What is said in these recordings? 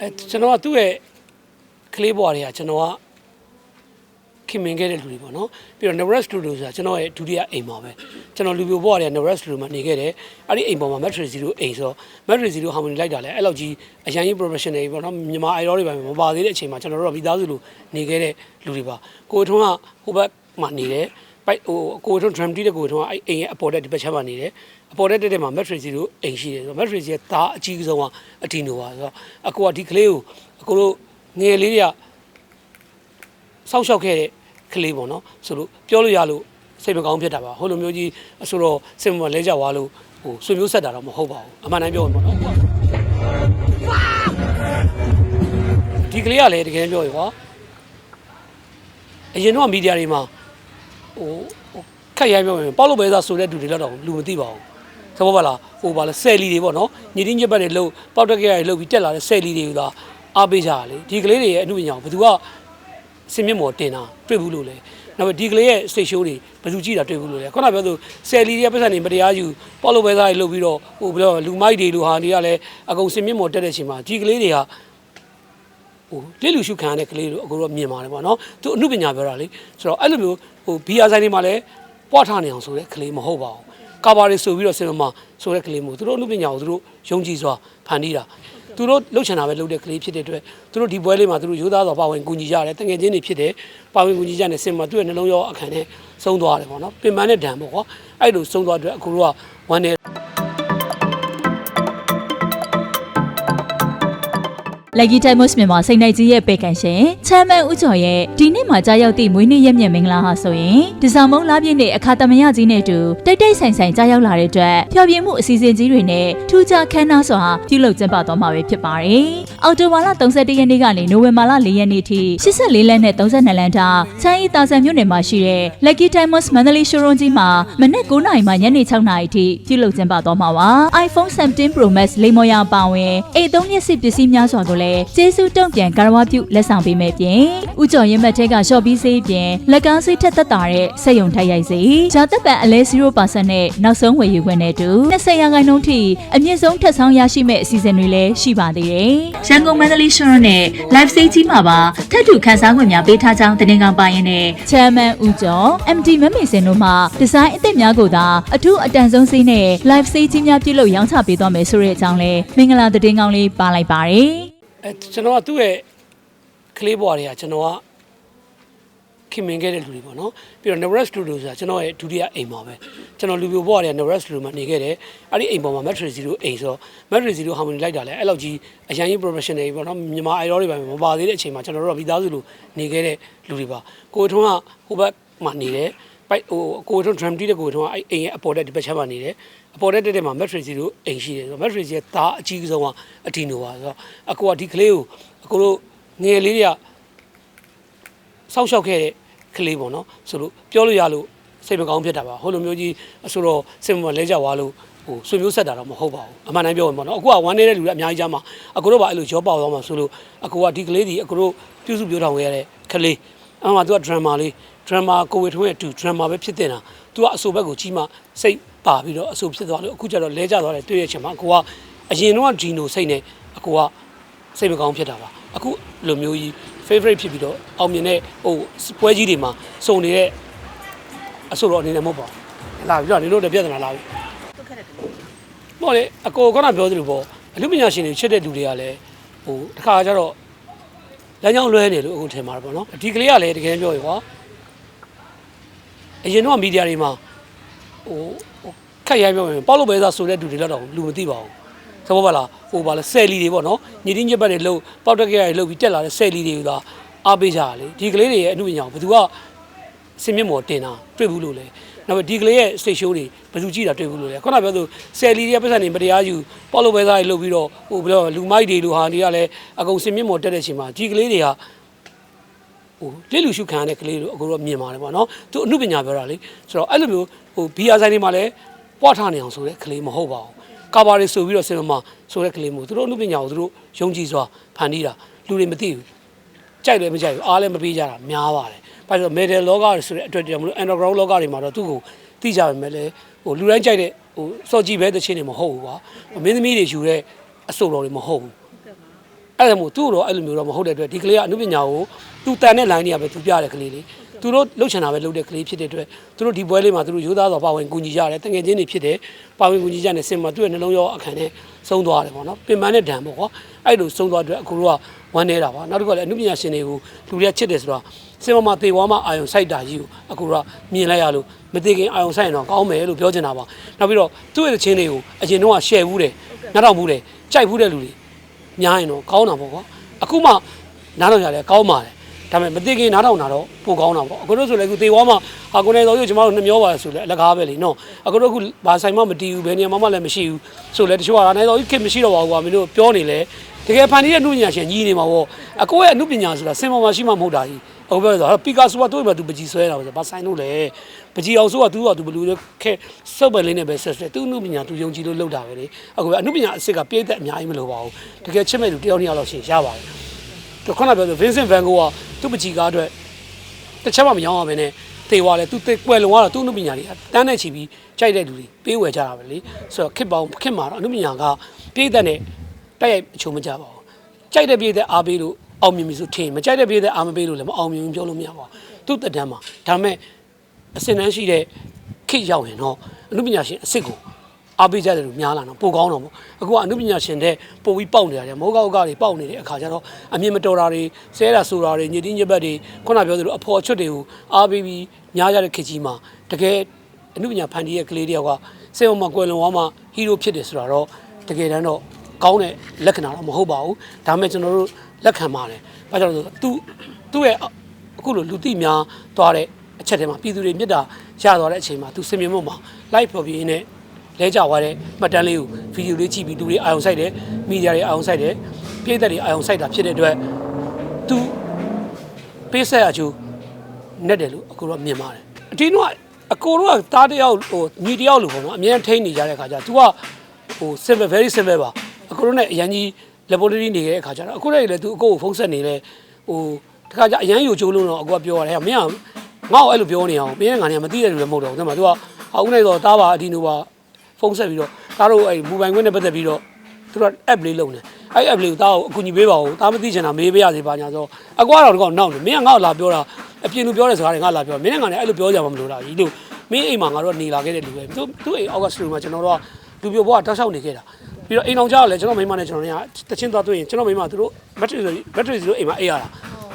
အဲကျွန်တော်ကသူ့ရဲ့ကလေးဘွားတွေကကျွန်တော်ကခင်မင်ခဲ့တဲ့လူတွေပေါ့နော်ပြီးတော့ Neverest Studio ဆိုတာကျွန်တော်ရဲ့ဒုတိယအိမ်ပါပဲကျွန်တော်လူပြိုဘွားတွေက Neverest Studio မှာနေခဲ့တယ်အဲ့ဒီအိမ်ပေါ်မှာ Matrix Zero အိမ်ဆို Matrix Zero Harmony လိုက်တာလဲအဲ့လောက်ကြီးအရန်ကြီး professional တွေပေါ့နော်မြန်မာ idol တွေပါမပါသေးတဲ့အချိန်မှာကျွန်တော်တို့ကမိသားစုလိုနေခဲ့တဲ့လူတွေပါကိုထွန်းကဟိုဘက်မှာနေတယ် ပိုက်ဟိုကိုထွန်း drum team တဲ့ကိုထွန်းကအဲ့အိမ်ရဲ့အပေါ်တက်ဒီဘက်ချမ်းမှာနေတယ်အပေါ်တက်တဲ့မှာ Matrix Zero အိမ်ရှိတယ်ဆိုတော့ Matrix ရဲ့သားအကြီးဆုံးကအတီနိုပါဆိုတော့အကိုကဒီကလေးကိုအကိုတို့ငယ်လေးတွေကစောက်ရှောက်ခဲ့တဲ့ကလေးပေါ့နော်ဆိုလို့ပြောလို့ရလို့စိတ်မကောင်းဖြစ်တာပါဟိုလိုမျိုးကြီးဆိုတော့စိတ်မလဲကြွားလို့ဟိုဆွေမျိုးဆက်တာတော့မဟုတ်ပါဘူးအမှန်တမ်းပြောရင်ပေါ့နော်ဒီကလေးကလည်းတကယ်ပြောရင်ကွာအရင်တော့မီဒီယာတွေမှာ ဟိုခက်ရိုင်းပြောရင်ပေါ့လို့ပဲသာဆိုတဲ့သူတွေတော့လူမသိပါဘူးသဘောပါလားဟိုပါလဲဆယ်လီတွေပေါ့နော်ညီတင်းညက်ပတ်တွေလှုပ်ပေါက်တက်ကြရလှုပ်ပြီးတက်လာတဲ့ဆယ်လီတွေကအားပေးကြတာလေဒီကလေးတွေရဲ့အမှုပညာကိုဘယ်သူကစင်မြင့်မော်တင်တာတွေ့ဘူးလို့လေနောက်ပြီးဒီကလေးရဲ့စိတ်ရှိုးတွေဘယ်သူကြည့်တာတွေ့ဘူးလို့လေခုနပြောသူဆယ်လီတွေကပတ်စံနေမတရားယူပေါ့လိုပဲသားတွေလုပ်ပြီးတော့ဟိုဘယ်လိုလူမိုက်တွေလူဟာတွေကလည်းအကုန်စင်မြင့်မော်တက်တဲ့အချိန်မှာဒီကလေးတွေက ဟိုလက်လူရှုခံရတဲ့ကလေးတို့အကုန်တော့မြင်ပါတယ်ပေါ့နော်သူအမှုပညာပြောတာလေဆိုတော့အဲ့လိုမျိုးဟိုဘီယာဆိုင်တွေမှာလည်းပွားထားနေအောင်ဆိုတဲ့ကလေးမဟုတ်ပါဘူးကာဘာတွေဆိုပြီးတော့စင်မဆိုတဲ့ကလေးမျိုးသူတို့အမှုပညာကိုသူတို့ယုံကြည်စွာဖန်တီးတာသူတို့လှုပ်ချင်တာပဲလုပ်တဲ့ကလေးဖြစ်တဲ့အတွက်သူတို့ဒီပွဲလေးမှာသူတို့ရိုးသားစွာပါဝင်ကူညီကြတယ်တငယ်ချင်းတွေဖြစ်တယ်ပါဝင်ကူညီကြတဲ့စင်မှာသူ့ရဲ့နှလုံးရောအခန်းနဲ့ဆုံးသွားတယ်ပေါ့နော်ပင်ပန်းတဲ့ဒဏ်ပေါ့ကွာအဲ့လိုဆုံးသွားတဲ့အတွက်အခုတို့ကဝမ်းနေ Lucky Timers မြန်မာစိတ်နိုင်ကြီးရဲ့ပေကန်ရှင်ချမ်းမန်ဦးကျော်ရဲ့ဒီနေ့မှာကြားရောက်သည့်မွေးနေ့ရက်မြတ်မင်္ဂလာဟာဆိုရင်ဒီဇာမုံလားပြည့်နေ့အခါသမယကြီးနဲ့အတူတိတ်တိတ်ဆိုင်ဆိုင်ကြားရောက်လာတဲ့အတွက်ဖျော်ဖြေမှုအစီအစဉ်ကြီးတွေနဲ့ထူးခြားခမ်းနားစွာပြုလုပ်ကျင်းပသွားမှာပဲဖြစ်ပါတယ်။အော်တိုဘာလ31ရက်နေ့ကနေနိုဝင်ဘာလ4ရက်နေ့ထိ84လမ်းနဲ့32လမ်းထားချမ်းရီတာဆန်မြို့နယ်မှာရှိတဲ့ Lucky Timers Mandalay Showroom ကြီးမှာမနက်9:00နာရီမှညနေ6:00နာရီထိပြုလုပ်ကျင်းပသွားမှာပါ။ iPhone 17 Pro Max လိမ္မော်ရပါဝင် A3 မျက်စိပစ္စည်းများစွာကိုလည်းကျေးဇူးတုံ့ပြန်ကာရဝပြုလက်ဆောင်ပေးမယ်ပြင်ဥကြော်ရင်မတ်ထဲကရှော့ပြီးစေးပြင်လက်ကားစိတ်ထက်သက်တာတဲ့စက်ယုံထိုက်ရိုက်စေဂျာတက်ပန်အလဲ0%နဲ့နောက်ဆုံးဝယ်ယူခွင့်နဲ့တူ20ရာခိုင်နှုန်းထိအမြင့်ဆုံးထက်ဆောင်ရရှိမဲ့အစီအစဉ်တွေလည်းရှိပါသေးတယ်ရန်ကုန်မန္တလေးရှုံးနဲ့ live stage ကြီးမှာပါထပ်တူခန်းစားခွင့်များပေးထားကြောင်းတင်ငန်းပါရင်နဲ့ချမ်းမန်ဥကြော် MD မမေစင်တို့မှဒီဇိုင်းအသစ်များကိုသာအထူးအတန်ဆုံးစေးနဲ့ live stage ကြီးများပြုလုပ်ရောင်းချပေးသွားမယ်ဆိုတဲ့အကြောင်းလဲမင်္ဂလာသတင်းကောင်းလေးပါလိုက်ပါတယ် အဲကျွန်တော်ကသူ့ရဲ့ကလေးဘွားတွေကကျွန်တော်ကခင်မင်ခဲ့တဲ့လူတွေပေါ့နော်ပြီးတော့ Neverest Studio ဆိုတာကျွန်တော်ရဲ့ဒုတိယအိမ်ပါပဲကျွန်တော်လူပြိုဘွားတွေက Neverest Studio မှာနေခဲ့တယ်အဲ့ဒီအိမ်ပေါ်မှာ Matrix Zero အိမ်ဆို Matrix Zero Harmony လိုက်တာလဲအဲ့လောက်ကြီးအရန်ကြီး professional တွေပေါ့နော်မြန်မာ idol တွေပါမပါသေးတဲ့အချိန်မှာကျွန်တော်တို့ကမိသားစုလိုနေခဲ့တဲ့လူတွေပါကိုထွန်းကဟိုဘက်မှာနေတယ်ပိုက်ဟိုကိုထွန်း drum team တဲ့ကိုထွန်းကအဲ့အိမ်ရဲ့အပေါ်တက်ဒီဘက်ချမ်းမှာနေတယ် အပေါ်တက်တဲ့မှာ Matrix Zero အိမ်ရှိတယ်ဆိုတော့ Matrix ရဲ့သားအကြီးဆုံးကအတီနိုပါဆိုတော့အကိုကဒီကလေးကိုအကိုတို့ငယ်လေးတွေကစောက်ရှောက်ခဲ့တဲ့ကလေးပေါ့နော်ဆိုလို့ပြောလို့ရလို့စိတ်မကောင်းဖြစ်တာပါဟိုလိုမျိုးကြီးဆိုတော့စိတ်မလဲကြွားလို့ဟိုဆွေမျိုးဆက်တာတော့မဟုတ်ပါဘူးအမှန်တမ်းပြောရင်ပေါ့နော်အခုကဝမ်းနေတဲ့လူတွေအများကြီးကြားမှာအကိုတို့ကအဲ့လိုရောပေါသွားမှာဆိုလို့အကိုကဒီကလေးဒီအကိုတို့ပြုစုပြောထောင်ခဲ့ရတဲ့ကလေးအမှသူက drama လေး drama ကိုဝေထွန်းရဲ့တူ drama ပဲဖြစ်တင်တာ သူကအဆိုဘက်ကိုကြီးမှစိတ်ပါပြီးတော့အဆိုဖြစ်သွားလို့အခုကျတော့လဲကျသွားတယ်တွေ့ရချင်မှာအကိုကအရင်တော့ဂျီနိုစိတ်နဲ့အကိုကစိတ်မကောင်းဖြစ်တာပါအခုလိုမျိုးကြီး favorite ဖြစ်ပြီးတော့အောင်မြင်တဲ့ဟိုပွဲကြီးတွေမှာစုံနေတဲ့အဆိုတော့အနေနဲ့မဟုတ်ပါဘူးလာပြီးတော့ဒီလိုတပြဿနာလာပြီပေါ့လေအကိုကပြောသလိုပေါ့အလူပညာရှင်တွေချစ်တဲ့လူတွေကလည်းဟိုတစ်ခါကျတော့လမ်းကြောင်းလွဲနေလို့အခုထင်ပါတယ်ပေါ့နော်ဒီကလေးကလည်းတကယ်ပြောရကွာ အရင်တော့မီဒီယာတွေမှာဟိုခက်ရိုင်းပြောရင်ပေါ့လို့ပဲသာဆိုတဲ့လူတွေတော့လူမသိပါဘူးသဘောပါလားဟိုပါလဲဆယ်လီတွေပေါ့နော်ညီတင်းညက်ပတ်တွေလှုပ်ပေါက်တက်ကြရလှုပ်ပြီးတက်လာတဲ့ဆယ်လီတွေကအားပေးကြတာလေဒီကလေးတွေရဲ့အမှုပညာကိုဘယ်သူကစင်မြင့်မော်တင်တာတွေ့ဘူးလို့လေနောက်ပြီးဒီကလေးရဲ့စိတ်ရှိုးတွေဘယ်သူကြည့်တာတွေ့ဘူးလို့လေခုနပြောသူဆယ်လီတွေကပတ်စံနေမတရားယူပေါလို့ပဲသားတွေလှုပ်ပြီးတော့ဟိုဘယ်လိုလူမိုက်တွေလူဟာတွေကလည်းအကုန်စင်မြင့်မော်တက်တဲ့အချိန်မှာဒီကလေးတွေက ဟိုလက်လူရှုခံရတဲ့ကလေးတို့အကုန်တော့မြင်ပါတယ်ပေါ့နော်သူအမှုပညာပြောတာလေဆိုတော့အဲ့လိုမျိုးဟိုဘီယာဆိုင်တွေမှာလည်းပွားထားနေအောင်ဆိုတဲ့ကလေးမဟုတ်ပါဘူးကာဘာတွေဆိုပြီးတော့စင်မဆိုတဲ့ကလေးမျိုးသူတို့အမှုပညာကိုသူတို့ယုံကြည်စွာဖန်တီးတာလူတွေမသိဘူးကြိုက်လည်းမကြိုက်ဘူးအားလည်းမပေးကြတာများပါတယ်။ဘာလို့လဲ metal လောကဆိုတဲ့အတွက်ကြောင့်မလို့ underground လောကတွေမှာတော့သူ့ကိုသိကြပါမယ်လေဟိုလူတိုင်းကြိုက်တဲ့ဟိုစော်ကြည့်ပဲတချင်းတွေမဟုတ်ဘူးကွာ။မင်းသမီးတွေယူတဲ့အဆိုတော်တွေမဟုတ်ဘူး အဲ့ဒါမို့သူ့တော့အဲ့လိုမျိုးတော့မဟုတ်တဲ့အတွက်ဒီကလေးကအမှုပညာကိုသူတန်တဲ့ line တွေကပဲသူပြတဲ့ကလေးလေးသူတို့လှုပ်ချင်တာပဲလှုပ်တဲ့ကလေးဖြစ်တဲ့အတွက်သူတို့ဒီပွဲလေးမှာသူတို့ရိုးသားစွာပါဝင်ကူညီကြတယ်တငယ်ချင်းတွေဖြစ်တယ်ပါဝင်ကူညီကြတဲ့စင်မှာသူ့ရဲ့နှလုံးရောအခန်းနဲ့ဆုံးသွားတယ်ပေါ့နော်ပင်ပန်းတဲ့ဒဏ်ပေါ့ကွာအဲ့လိုဆုံးသွားတဲ့အတွက်အခုတို့ကဝမ်းနေတာပါနောက်တစ်ခုကလည်းအမှုပညာရှင်တွေကိုလူတွေကချစ်တယ်ဆိုတော့စင်မမှာတေဝါမှာအာယုံစိုက်တာကြီးကိုအခုတို့ကမြင်လိုက်ရလို့မသိခင်အာယုံစိုက်ရင်တော့ကောင်းမယ်လို့ပြောချင်တာပါနောက်ပြီးတော့သူ့ရဲ့ချင်းတွေကိုအရင်တော့ share ဘူးတယ်နားထောင်ဘူးတယ်ကြိုက်ဘူးတဲ့လူတွေ များရင်တော့ကောင်းတာပေါ့ကွာအခုမှနားထောင်ကြလဲကောင်းပါတယ်ဒါပေမဲ့မသိခင်နားထောင်တာတော့ပိုကောင်းတာပေါ့အခုတို့ဆိုလည်းအခုသေဝါမှာဟာကိုနေတော်ကြီးကျွန်တော်တို့နှမျောပါဆိုလဲအလကားပဲလीနော်အခုတို့အခုဘာဆိုင်မှမတီးဘူးဘယ်နေရာမှလည်းမရှိဘူးဆိုလဲတချို့ကနေတော်ကြီးခင်မရှိတော့ပါဘူးကွာမင်းတို့ပြောနေလဲတကယ်ဖန်တီးတဲ့နှုပညာရှင်ကြီးနေမှာပေါ့အကိုရဲ့အနှုပညာဆိုတာစင်ပေါ်မှာရှိမှမဟုတ်တာကြီး ဟုတ်ပဲဆိုတော့ပီကာဆိုကသူ့မှာသူပကြီးဆွဲတာပဲဆိုဘာဆိုင်လို့လဲပကြီးအောင်ဆိုကသူကသူဘလူခဲစုပ်ပဲလေးနဲ့ပဲဆက်ဆက်သူအနှုပညာသူယုံကြည်လို့လုပ်တာပဲလေအခုအနှုပညာအစ်စ်ကပြည့်တဲ့အများကြီးမလိုပါဘူးတကယ်ချစ်မဲ့လူတယောက်နှစ်ယောက်လောက်ရှင်ရပါတယ်သူခုနပြောဆို Vincent Van Gogh ကသူ့ပကြီးကားအတွက်တစ်ချက်မှမရောင်းရဘဲနဲ့တေသွားတယ်သူတေကွယ်လုံသွားတော့သူ့အနှုပညာတွေကတန်းနဲ့ချီပြီးကြိုက်တဲ့လူတွေပေးဝယ်ကြတာပဲလေဆိုတော့ခစ်ပေါင်းခစ်မှာတော့အနှုပညာကပြည့်တဲ့နဲ့တိုက်ရိုက်အချုံမကြပါဘူးကြိုက်တဲ့ပြည့်တဲ့အားပေးလို့ အောင်မြင်ပြီဆိုထင်မကြိုက်တဲ့ပြည့်တဲ့အားမပေးလို့လည်းမအောင်မြင်ဘူးပြောလို့မရပါဘူးသူ့တက်တန်းမှာဒါပေမဲ့အစင်တန်းရှိတဲ့ခစ်ရောက်ရင်တော့အနှုပညာရှင်အစ်စ်ကိုအားပေးကြတယ်လို့များလာတော့ပိုကောင်းတော့ပေါ့အခုကအနုပညာရှင်တဲ့ပိုပြီးပေါက်နေရတယ်မောကောက်ကတွေပေါက်နေတဲ့အခါကျတော့အမြင်မတော်တာတွေဆဲတာဆိုတာတွေညစ်တင်းညစ်ပတ်တွေခုနပြောသလိုအဖော်ချွတ်တွေကိုအားပေးပြီးများကြတဲ့ခေတ်ကြီးမှာတကယ်အနုပညာဖန်တီးရဲ့ကလေးတယောက်ကစေအောင်မှာကွယ်လွန်သွားမှဟီးရိုးဖြစ်တယ်ဆိုတာတော့တကယ်တမ်းတော့ကောင်းတဲ့လက္ခဏာတော့မဟုတ်ပါဘူးဒါပေမဲ့ကျွန်တော်တို့ လက်ခံပါတယ်ဘာကြောင့်လဲဆိုတော့သူသူ့ရဲ့အခုလိုလူသိများသွားတဲ့အချက်ထဲမှာပြည်သူတွေမြစ်တာရသွားတဲ့အချိန်မှာသူစင်မြင့်မှုမှာ live ပေါ်ပြင်းနေလဲကြသွားတဲ့မှတ်တမ်းလေးကိုဗီဒီယိုလေးကြည့်ပြီးလူတွေအာရုံစိုက်တယ်မီဒီယာတွေအာရုံစိုက်တယ်ပြည်သက်တွေအာရုံစိုက်တာဖြစ်တဲ့အတွက်သူပေးဆက်အချိုးနဲ့တယ်လို့အခုတော့မြင်ပါတယ်အတင်းတော့အကိုတို့ကတားတယောက်ဟိုညီတယောက်လို့ပေါ့နော်အမြဲထိန်းနေကြတဲ့အခါကျ तू ကဟို simple very simple ပါအကိုတို့နဲ့အရန်ကြီး laboratory နေတဲ့အခါကျတော့အခုလည်းလည်း तू အကိုကိုဖုန်းဆက်နေလဲဟိုတခါကျအရန်ယူချိုးလို့တော့အကိုကပြောရတယ်မင်းကငါ့ကိုအဲ့လိုပြောနေအောင်မင်းကငါနေမသိတဲ့လူလည်းမဟုတ်တော့ဘူးတဲ့မှာ तू ကဟာဦးနိုင်တော့တားပါအဒီနိုပါဖုန်းဆက်ပြီးတော့တားတို့အဲ့မူပိုင်ခွင့်နဲ့ပတ်သက်ပြီးတော့သူက app လေးလုပ်နေအဲ့ app လေးကိုတားကိုအကူညီပေးပါဦးတားမသိချင်တာမေးပေးရစေပါညာဆိုအကွာတော့ဒီကောင်နောက်နေမင်းကငါ့ကိုလာပြောတာအပြင်လူပြောတဲ့စကားတွေငါလာပြောမင်းနဲ့ငါနဲ့အဲ့လိုပြောကြမှာမလို့တာကြီးလို့မင်းအိမ်မှာငါတို့နေလာခဲ့တဲ့လူပဲသူသူအိမ်အောက်ကစတူမှာကျွန်တော်တို့ကလူပြိုဘွားတောက်လျှောက်နေခဲ့တာ ပြီးတော့အိမ်အောင်ကြတော့လည်းကျွန်တော်မိမနဲ့ကျွန်တော်တွေကတချင်းသွားတွေ့ရင်ကျွန်တော်မိမသူတို့ဘက်ထရီဘက်ထရီဆိုအိမ်မှာအေးရတာ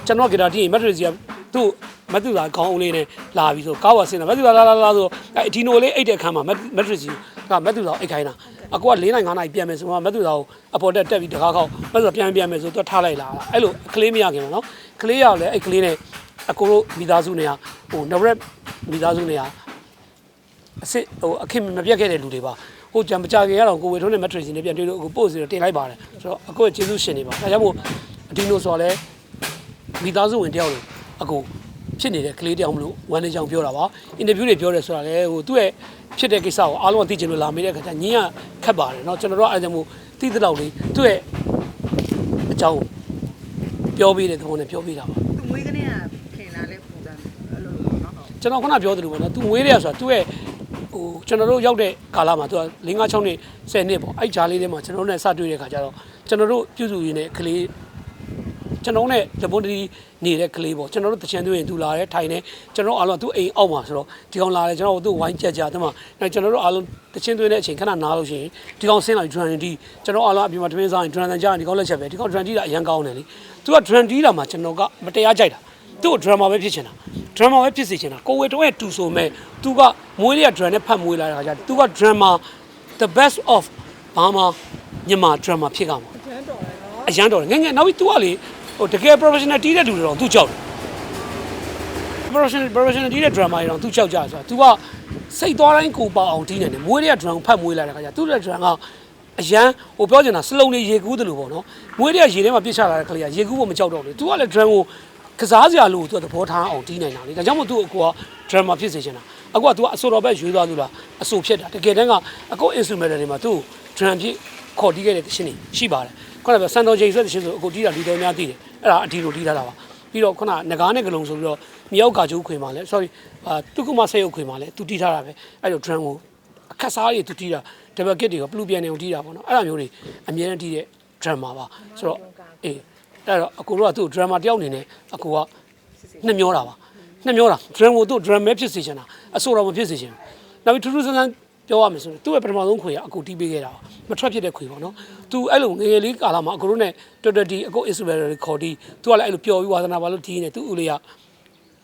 ကျွန်တော်ဂီတာတီးရင်ဘက်ထရီစီကသူ့မတူတာခေါင်းအုံးလေးနဲ့လာပြီးဆိုကားဝါဆင်းတာမတူတာလာလာလာဆိုအဒီနိုလေးအိတ်တဲ့ခန်းမှာမက်ထရီစီကမတူတာအိတ်ခိုင်းတာအကူက၄နိုင်၅နိုင်ပြန်မယ်ဆိုမှမတူတာကိုအပေါ်တက်တက်ပြီးတကားခေါက်မတူတာပြန်ပြန်မယ်ဆိုသူထားလိုက်လာအဲ့လိုကလေးမရခင်ပါနော်ကလေးရောက်လဲအဲ့ကလေးနဲ့အကူတို့မိသားစုနဲ့ဟိုနဝရက်မိသားစုနဲ့အစ်ဟိုအခင်မပြတ်ခဲ့တဲ့လူတွေပါ ဟိုကြံမကြခင်ကတော့ကိုဝေထုံးနဲ့ matrix နဲ့ပြန်တွေ့လို့အခုပို့စီတော့တင်လိုက်ပါတယ်ဆိုတော့အကိုကျေးဇူးရှင်နေပါဒါကြောင့်မို့အဒီနိုဆိုတော့လဲမိသားစုဝင်တယောက်လို့အကိုဖြစ်နေတဲ့ကလေးတယောက်မလို့ဝမ်းနေကြောင်ပြောတာပါအင်တာဗျူးတွေပြောတယ်ဆိုတာလဲဟိုသူ့ရဲ့ဖြစ်တဲ့ကိစ္စကိုအားလုံးကသိချင်လို့လာမေးတဲ့အခါကျညင်းကခက်ပါတယ်เนาะကျွန်တော်တို့အားကြောင့်မို့သိတဲ့လောက်လေးသူ့ရဲ့အကြောင်းပြောပြီးတဲ့သဘောနဲ့ပြောပြီးတာပါ သူမွေးကနေကခင်လာလဲပုံစံအဲ့လိုနော်ဟုတ် ကျွန်တော်ခုနပြောသလိုပေါ့နော်သူမွေးတယ်ဆိုတာသူ့ရဲ့ ဟိုကျွန်တော်တို့ရောက်တဲ့ကာလမှာသူက5 6နှစ်10နှစ်ပေါ့အဲ့ဂျားလေးထဲမှာကျွန်တော်တို့နဲ့စတွေ့တဲ့ခါကျတော့ကျွန်တော်တို့ပြုစုရင်းနဲ့ကလေးကျွန်တော်နဲ့လပွန်တီနေတဲ့ကလေးပေါ့ကျွန်တော်တို့တချင်သွင်းသူလာတယ်ထိုင်နေကျွန်တော်အားလုံးသူ့အိမ်အောက်မှာဆိုတော့ဒီကောင်လာတယ်ကျွန်တော်တို့ဝိုင်းကြက်ကြတယ်မှာအဲကျွန်တော်တို့အားလုံးတချင်သွင်းတဲ့အချိန်ခဏနားလို့ရှိရင်ဒီကောင်ဆင်းလာဒရန်တီကျွန်တော်အားလုံးအပြင်မှာတမင်းစားရင်ဒရန်တန်ကြရင်ဒီကောင်လက်ချက်ပဲဒီကောင်ဒရန်တီတာအရန်ကောင်းတယ်လေသူကဒရန်တီတာမှာကျွန်တော်ကမတရားကြိုက်တာသူ့ကို drama ပဲဖြစ်ချင်တာ drama ပဲဖြစ်စေချင်တာကိုဝေတုံးရဲ့တူဆိုမဲ့သူကမွေးလေးက drama နဲ့ဖတ်မွေးလာတဲ့ခါကျသူက drama the best of ဘာမှမြန်မာ drama ဖြစ်ကမှာအရန်တော်တယ်ငယ်ငယ်နောက်ပြီး तू ကလေဟိုတကယ် professional တီးတဲ့လူတွေတော့ तू ကြောက်တယ် professional professional တီးတဲ့ drama တွေတော့ तू ကြောက်ကြတယ်ဆိုတာ तू ကစိတ်သွားတိုင်းကိုပေါအောင်တီးနေတယ်မွေးလေးက drama ကိုဖတ်မွေးလာတဲ့ခါကျသူ့ရဲ့ drama ကအရန်ဟိုပြောချင်တာစလုံးလေးရေကူးတယ်လို့ပေါ့နော်မွေးလေးကရေထဲမှာပြစ်ချလာတဲ့ကလေးကရေကူးဖို့မကြောက်တော့ဘူး तू ကလည်း drama ကို ကစားစရာလို့သူကသဘောထားအောင်တီးနိုင်တာလေဒါကြောင့်မို့သူအကိုက drama ဖြစ်စေချင်တာအကိုကသူကအဆိုတော်ပဲရွေးသွားသူလားအဆိုဖြစ်တာတကယ်တမ်းကအကို instrumental တွေမှာသူ drum ဖြစ်ခေါ်တီးခဲ့တဲ့သရှင်တွေရှိပါတယ်ခုနကစံတော်ချိန်ဆက်သရှင်ဆိုအကိုတီးတာလူတော်များတီးတယ်အဲ့ဒါအဒီလိုတီးထားတာပါပြီးတော့ခုနငကားနဲ့ကလုံးဆိုပြီးတော့မြောက်ကကျိုးခွေမှာလဲ sorry တုကုမဆက်ရုပ်ခွေမှာလဲသူတီးထားတာပဲအဲ့လို drum ကိုအခက်စားတွေသူတီးတာဒဘကစ်တွေကပလူပြန်နေအောင်တီးတာပေါ့နော်အဲ့လိုမျိုးတွေအများကြီးတီးတဲ့ drum ပါပါဆိုတော့အေး အဲ့တော့အကိုတို့ကသူ့ drama တယောက်အနေနဲ့အကိုကနှစ်မျောတာပါနှစ်မျောတာ drama ကိုသူ့ drama ဖြစ်စေချင်တာအဆိုတော်မဖြစ်စေချင်ဘူးနောက်ပြီးထူးထူးဆန်းဆန်းပြောရမယ်ဆိုရင်သူ့ရဲ့ပထမဆုံးခွေကအကိုတီးပေးခဲ့တာပါမထွက်ဖြစ်တဲ့ခွေပေါ့နော်သူအဲ့လိုငယ်ငယ်လေးကာလမှာအကိုတို့နဲ့တော်တော်ဒီအကို Israel တွေခေါ်တီးသူကလည်းအဲ့လိုပျော်ပြီးဝါသနာပါလို့တီးနေသူ့ဦးလေးက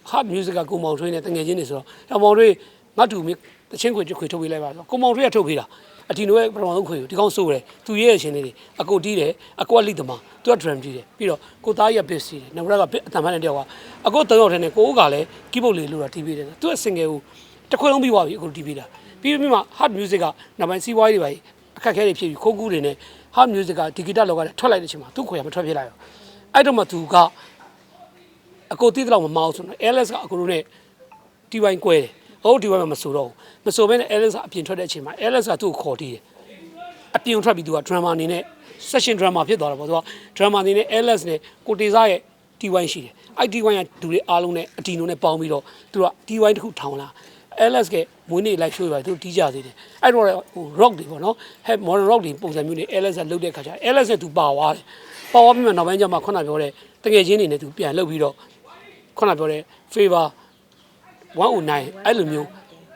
hard music ကကိုမောင်ထွေးနဲ့တငယ်ချင်းတွေဆိုတော့တောင်မောင်ထွေးငါတူမတချင်းခွေခွေထုတ်ပေးလိုက်ပါဆိုကိုမောင်ထွေးကထုတ်ပေးတာ အတီနိုရဲ့ပထမဆုံးခွေကိုဒီကောင်စိုးတယ်သူရဲ့အရှင်လေးတွေအကိုတီးတယ်အကိုကလိသမားသူက drum တီးတယ်ပြီးတော့ကိုသားကြီးက bass တီးတယ်နောက်ဘက်ကအတန်ဖန်တဲ့တယောက်ကအကိုသုံးယောက်ထဲနဲ့ကိုဦးကလည်း keyboard လေးလို့တာတီးပေးတယ်သူက single ကိုတစ်ခွေလုံးပြီးသွားပြီအကိုတီးပေးတာပြီးပြီးမှ hard music ကနောက်ပိုင်းစီးပွားရေးတွေပါအခက်အခဲတွေဖြစ်ပြီးခိုးကူးတွေနဲ့ hard music ကဒီဂီတလောကထွက်လိုက်တဲ့အချိန်မှာသူ့ခွေကမထွက်ဖြစ်လိုက်ရောအဲ့တော့မှသူကအကိုတီးတဲ့လောက်မမအောင်ဆိုတော့ LS ကအကိုတို့နဲ့တီဝိုင်းကွဲတယ်။ ဟုတ်တီဝိုင်းမှာမဆိုတော့ဘူး။မဆိုဘဲနဲ့ Alex ကအပြင်ထွက်တဲ့အချိန်မှာ Alex ကသူ့ကိုခေါ်တီးတယ်။အပြင်ထွက်ပြီးသူက drama အနေနဲ့ session drama ဖြစ်သွားတာပေါ့သူက drama အနေနဲ့ Alex နဲ့ကိုတေစာရဲ့တီဝိုင်းရှိတယ်။အဲ့တီဝိုင်းကဒူလေးအားလုံးနဲ့အတီနိုနဲ့ပေါင်းပြီးတော့သူကတီဝိုင်းတစ်ခုထောင်လာ။ Alex ကမွေးနေ့ live show တွေသူတီးကြသေးတယ်။အဲ့တော့ဟို rock တွေပေါ့နော်။ head modern rock တွေပုံစံမျိုးနဲ့ Alex ကလုပ်တဲ့ခါကျ Alex နဲ့သူပါသွားတယ်။ပါသွားပြီးမှနောက်ပိုင်းကျမှခုနပြောတဲ့တကယ်ချင်းတွေနဲ့သူပြန်လုပ်ပြီးတော့ခုနပြောတဲ့ favor 109အဲ့လိုမျိုး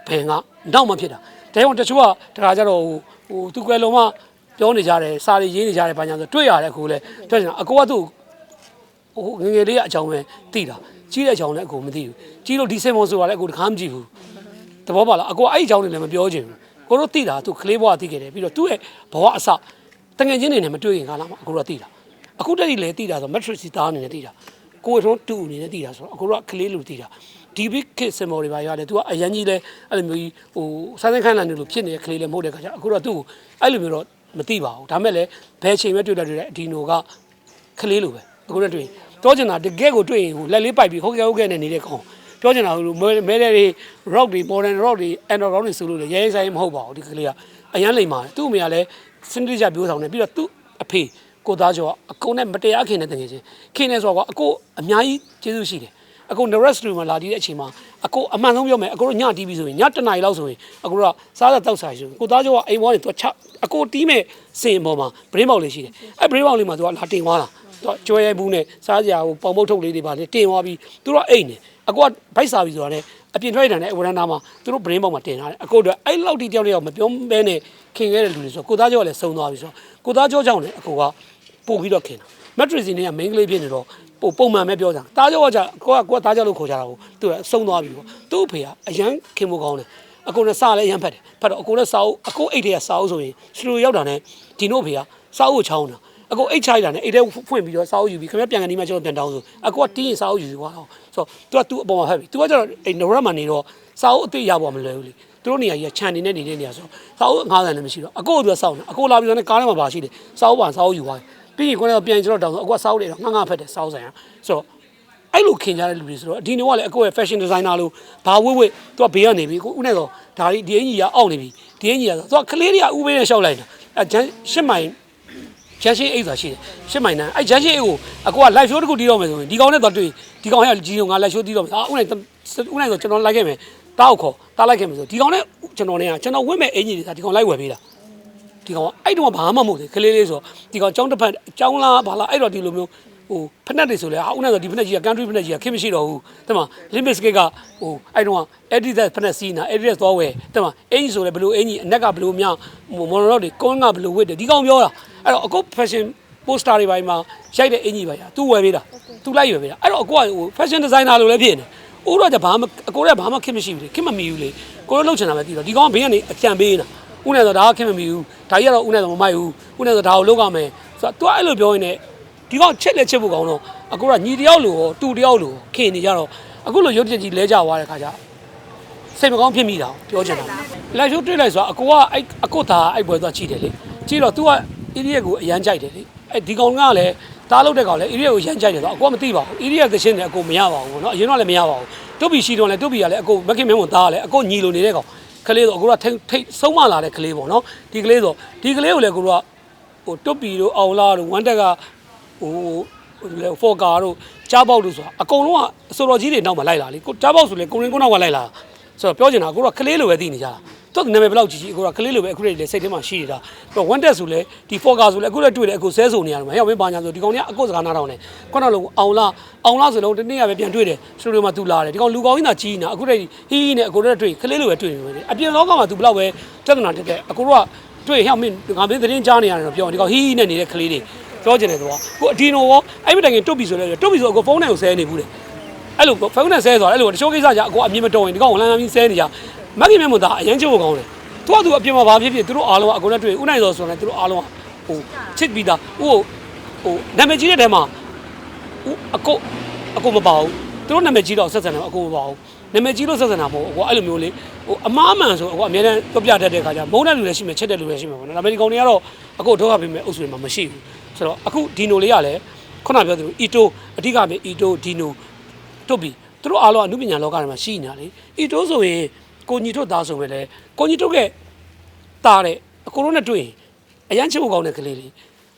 ဘယ်ကနောက်မှဖြစ်တာဒါကြောင့်တချို့ကတခါကျတော့ဟိုဟိုသူကွယ်လုံးမပြောနေကြတယ်စာရီရေးနေကြတယ်ဘာညာဆိုတွေ့ရတယ်အခုလဲတွေ့ကြတာအကိုကသူ့ဟိုငယ်ငယ်လေးကအကြောင်းပဲသိတာကြီးတဲ့အကြောင်းလည်းအကိုမသိဘူးကြီးလို့ဒီစင်မွန်ဆိုတာလည်းအကိုတခါမကြည့်ဘူးသဘောပါလားအကိုအဲ့ဒီအကြောင်းတွေလည်းမပြောချင်ဘူးကိုတို့သိတာသူကလေးဘဝသိခဲ့တယ်ပြီးတော့သူ့ရဲ့ဘဝအစတငယ်ချင်းတွေနဲ့မတွေ့ရင်ကားလာမှာအကိုတို့သိတာအခုတည်းကလည်းသိတာဆို matrix သားအနေနဲ့သိတာကိုယ်ထုံးတူအနေနဲ့သိတာဆိုတော့အကိုတို့ကကလေးလိုသိတာ ဒီဘစ်ခစ်စင်မော်တွေပါရတယ်သူကအရန်ကြီးလဲအဲ့လိုမျိုးကြီးဟိုစမ်းစမ်းခိုင်းလာနေလို့ဖြစ်နေတဲ့ကလေးလည်းမဟုတ်တဲ့ခါကျအခုတော့သူ့ကိုအဲ့လိုမျိုးတော့မသိပါဘူးဒါမဲ့လည်းဘယ်ချိန်ပဲတွေ့တယ်တွေ့တယ်အဒီနိုကကလေးလိုပဲအခုတော့တွေ့တော့ကျင်တာတကယ်ကိုတွေ့ရင်ဟိုလက်လေးပိုက်ပြီးဟုတ်ကဲ့ဟုတ်ကဲ့နဲ့နေတဲ့ကောင်ပြောချင်တာဟိုမဲတဲ့တွေ rock တွေ modern rock တွေ underground တွေဆိုလို့လေရဲရဲဆိုင်မဟုတ်ပါဘူးဒီကလေးကအရန်လိမ်ပါတယ်သူ့အမေကလည်းစင်တိကျပြောဆောင်နေပြီးတော့သူ့အဖေကိုသားကျော်ကအကုန်နဲ့မတရားခင်တဲ့တကယ်ချင်းခင်နေဆိုတော့ကအကိုအများကြီးကျေးဇူးရှိတယ် အကို North Street မှာလာတည်တဲ့အချိန်မှာအကိုအမှန်ဆုံးပြောမယ်အကိုတို့ညတီးပြီးဆိုရင်ညတနားရီလောက်ဆိုရင်အကိုတို့ကစားစားတောက်စားရှိကိုသားကျော်ကအိမ်ဘောကနေသူကချအကိုတီးမဲ့စင်ပေါ်မှာဗရင်းပေါက်လေးရှိတယ်အဲဗရင်းပေါက်လေးမှာသူကလာတင်သွားတာသူကကျွဲဘူးနဲ့စားကြဟိုပေါင်မုတ်ထုတ်လေးတွေပါလေတင်သွားပြီးသူတို့ကအိမ်နေအကိုကဘိုက်စားပြီးဆိုတာနဲ့အပြင်ထွက်နေတာနဲ့ဝရန်နာမှာသူတို့ဗရင်းပေါက်မှာတင်ထားတယ်အကိုတို့အဲ့လောက်တီတယောက်တယောက်မပြောဘဲနဲ့ခင်ခဲ့တဲ့လူတွေဆိုကိုသားကျော်ကလည်းစုံသွားပြီဆိုတော့ကိုသားကျော်ကြောင့်လည်းအကိုကပို့ပြီးတော့ခင်တာမက်ထရစ်စီနဲ့က main ကလေးဖြစ်နေတော့ ပုံပုံမှန်ပဲပြောကြတာကြောက်ကကိုကကိုကသားကြောက်လို့ခေါ်ကြတာကိုသူကဆုံးသွားပြီပေါ့သူ့အဖေကအရန်ခင်မကောင်းတယ်အကိုနဲ့စားလဲအရန်ဖက်တယ်ဖက်တော့အကိုနဲ့စားအကိုအိတ်တွေကစားအောင်ဆိုရင်စလိုရောက်တာနဲ့ဒီနို့အဖေကစားအောင်ချောင်းတာအကိုအိတ်ချလိုက်တာနဲ့အိတ်ထဲဖွင့်ပြီးတော့စားအောင်ယူပြီးခင်ဗျပြန်ကနေမှကျွန်တော်ပြန်တောင်းဆိုအကိုကတင်းရင်စားအောင်ယူစီကွာဆိုတော့သူကသူ့အပေါ်မှာဖက်ပြီသူကကျတော့အိတ်နရမနေတော့စားအောင်အသိရပါမလွယ်ဘူးလေသူတို့နေရာကြီးကခြံနေနဲ့နေတဲ့နေရာဆိုတော့စားအောင်ငားတယ်လည်းမရှိတော့အကိုကသူကစားအောင်အကိုလာပြီးတော့လည်းကားထဲမှာပါရှိတယ်စားအောင်ပါစားအောင်ယူသွားတယ် ပြီးရင်ကိုယ်ကပြန်ကျွန်တော်တောင်းဆိုအကိုကစားအောင်တယ်တော့ငါငါဖက်တယ်စားအောင်ဆိုင်ဆိုတော့အဲ့လိုခင်ကြတဲ့လူတွေဆိုတော့ဒီနေ့ကလည်းအကိုရဲ့ fashion designer လို့ဘာဝိဝိသူကဘေးကနေပြီကိုဦးနဲ့တော့ဒါဒီဒီအင်ကြီးကအောက်နေပြီဒီအင်ကြီးကသူကကလေးတွေကဥပေးနဲ့ရှောက်လိုက်တာအဲဂျန်ရှစ်မိုင်ဂျန်ရှင်းအိတ်ဆိုတာရှိတယ်ရှစ်မိုင်နန်းအဲဂျန်ရှင်းအိတ်ကိုအကိုက live show တစ်ခုတီးတော့မယ်ဆိုရင်ဒီကောင်နဲ့တော့တွေ့ဒီကောင်ကကြီးကောင်ငါ live show တီးတော့မယ်အာဦးနဲ့ဦးနဲ့ဆိုကျွန်တော်လိုက်ခဲ့မယ်တောက်ခေါ်တားလိုက်ခဲ့မယ်ဆိုဒီကောင်နဲ့ကျွန်တော်နဲ့ကကျွန်တော်ဝင့်မဲ့အင်ကြီးတွေကဒီကောင်လိုက်ဝယ်ပေးတာ ဒီကောင်ကအဲ့တော့ဘာမှမဟုတ်သေးကလေးလေးဆိုဒီကောင်ចောင်းတစ်ဖက်ចောင်းလားဘာလားအဲ့တော့ဒီလိုမျိုးဟိုဖက်နက်တွေဆိုလဲအောက်နဲ့ဆိုဒီဖက်နက်ကြီးက country ဖက်နက်ကြီးကခင်မရှိတော့ဘူးတဲ့မှာ limit scale ကဟိုအဲ့တော့ editor ဖက်နက်စီးနာ editor သွားဝယ်တဲ့မှာအင်ကြီးဆိုလဲဘလို့အင်ကြီးအနက်ကဘလို့များမော်နော်တွေကွန်းကဘလို့ဝစ်တယ်ဒီကောင်ပြောတာအဲ့တော့အခု fashion poster တွေပိုင်းမှာရိုက်တဲ့အင်ကြီးပါညာသူဝယ်ပေးတာသူလိုက်ဝယ်ပေးတာအဲ့တော့အကူကဟို fashion designer လို့လည်းဖြစ်နေဦးတော့じゃဘာမှအကိုကဘာမှခင်မရှိဘူးလေခင်မမီဘူးလေကိုတို့လှုပ်ချင်တာပဲပြီးတော့ဒီကောင်ကဘေးကနေအကြံပေးနေတာ ဦးနဲ့ဆိုဒါကခင်မမီဘူးဒါကြီးကတော့ဦးနဲ့ဆိုမမိုက်ဘူးဦးနဲ့ဆိုဒါကိုလုပ်ရမယ်ဆိုတော့ तू အဲ့လိုပြောရင်လည်းဒီကောင်ချက်လက်ချက်ဖို့ကောင်းတော့အခုကညီတယောက်လိုရောတူတယောက်လိုရောခင်နေကြတော့အခုလိုရုပ်ပြကြီးလဲကြသွားတဲ့ခါကျစိတ်မကောင်းဖြစ်မိတာပြောချင်တာလက်ရုပ်တွေ့လိုက်ဆိုတာအကိုကအဲ့အကိုသားအဲ့ပွဲသွားကြည့်တယ်လေကြည့်တော့ तू က idiot ကိုအရန်ကြိုက်တယ်လေအဲ့ဒီကောင်ကလည်းတားလို့တဲ့ကောင်လည်း idiot ကိုရန်ကြိုက်တယ်ဆိုတော့အကိုကမသိပါဘူး idiot သရှင်တယ်အကိုမရပါဘူးเนาะအရင်တော့လည်းမရပါဘူးတုတ်ပီရှိတော့လည်းတုတ်ပီကလည်းအကိုမခင်မင်းမသားလည်းအကိုညီလိုနေတဲ့ကောင် ကလေးဆိုအခုကထိတ်ထိတ်ဆုံးမလာတဲ့ကလေးပေါ့နော်ဒီကလေးဆိုဒီကလေးကိုလည်းကိုကဟိုတွတ်ပီတို့အောင်လာတို့ဝမ်တက်ကဟိုဖော်ကာတို့ကြားပေါက်တို့ဆိုတာအကုန်လုံးကအစောတော်ကြီးတွေနောက်မှာလိုက်လာလေကိုကြားပေါက်ဆိုလေကိုရင်ကိုနောက်ကလိုက်လာဆိုတော့ပြောချင်တာကိုကကလေးလိုပဲသိနေကြတာ တော့နာမည်ဘယ်လောက်ကြီးကြီးအကိုကကလေးလိုပဲအခုလည်းစိတ်ထဲမှာရှိနေတာပြီးတော့ one test ဆိုလဲဒီ forecast ဆိုလဲအခုလည်းတွေ့တယ်အခုဆဲဆိုနေရတယ်မှာဟဲ့မင်းဘာညာဆိုဒီကောင်ကြီးကအကိုစကားနားထောင်တယ်ခုနကလုံးအောင်လားအောင်လားဆိုလုံးတနေ့ကပဲပြန်တွေ့တယ်စတူဒီယိုမှာသူလာတယ်ဒီကောင်လူကောင်ကြီးသာကြီးနေတာအခုလည်းဟီးဟီးနဲ့အကိုလည်းတွေ့ကလေးလိုပဲတွေ့နေတယ်အပြင်လောကမှာသူဘယ်လောက်ပဲပြဿနာတက်တယ်အကိုတို့ကတွေ့ဟဲ့မင်းငါမင်းသတင်းကြားနေရတယ်တော့ပြောဒီကောင်ဟီးဟီးနဲ့နေတဲ့ကလေးတွေပြောချင်တယ်တော့ကိုအဒီနိုရောအဲ့မတိုင်ခင်တွတ်ပြီဆိုလဲတွတ်ပြီဆိုအကိုဖုန်းနဲ့ကိုဆဲနေဘူးလေအဲ့လိုဖုန်းနဲ့ဆဲဆိုတာအဲ့လိုတချို့ကိစ္စကြအကိုအမြင်မတော်ရင်ဒီကောင်လမ်းလမ်းကြီးဆဲနေကြ မက်ခင်မြတ်မသားအရင်ချို့ကောင်းတယ်သူကသူအပြင်မှာဘာဖြစ်ဖြစ်သူတို့အားလုံးကအကိုနဲ့တွေ့ဥနိုင်စောဆိုရင်သူတို့အားလုံးကဟိုချစ်ပြီးသားဟိုဟိုနာမည်ကြီးတဲ့တဲမှာဟိုအကိုအကိုမပါဘူးသူတို့နာမည်ကြီးတော့ဆက်ဆံတယ်အကိုမပါဘူးနာမည်ကြီးလို့ဆက်ဆံတာမဟုတ်ဘူးအကိုအဲ့လိုမျိုးလေဟိုအမားအမှန်ဆိုအကိုအများနဲ့ပြပြတတ်တဲ့ခါကျမုန်းတဲ့လူလည်းရှိမယ်ချစ်တဲ့လူလည်းရှိမှာပေါ့နော်ဒါပေမဲ့ဒီကောင်တွေကတော့အကိုထုတ်ရပေးမယ်အုပ်စုတွေမှာမရှိဘူးဆိုတော့အခုဒီနိုလေးကလည်းခုနပြောသလိုအီတိုအဓိကပဲအီတိုဒီနိုတွတ်ပြီသူတို့အားလုံးအနုပညာလောကထဲမှာရှိနေတာလေဤတိုးဆိုရင် ကိုညီတို့သားဆိုပဲလေကိုညီတို့ကတားတဲ့အကိုတို့နဲ့တွေ့ရင်အရန်ချစ်ဖို့ကောင်းတဲ့ကလေးလေး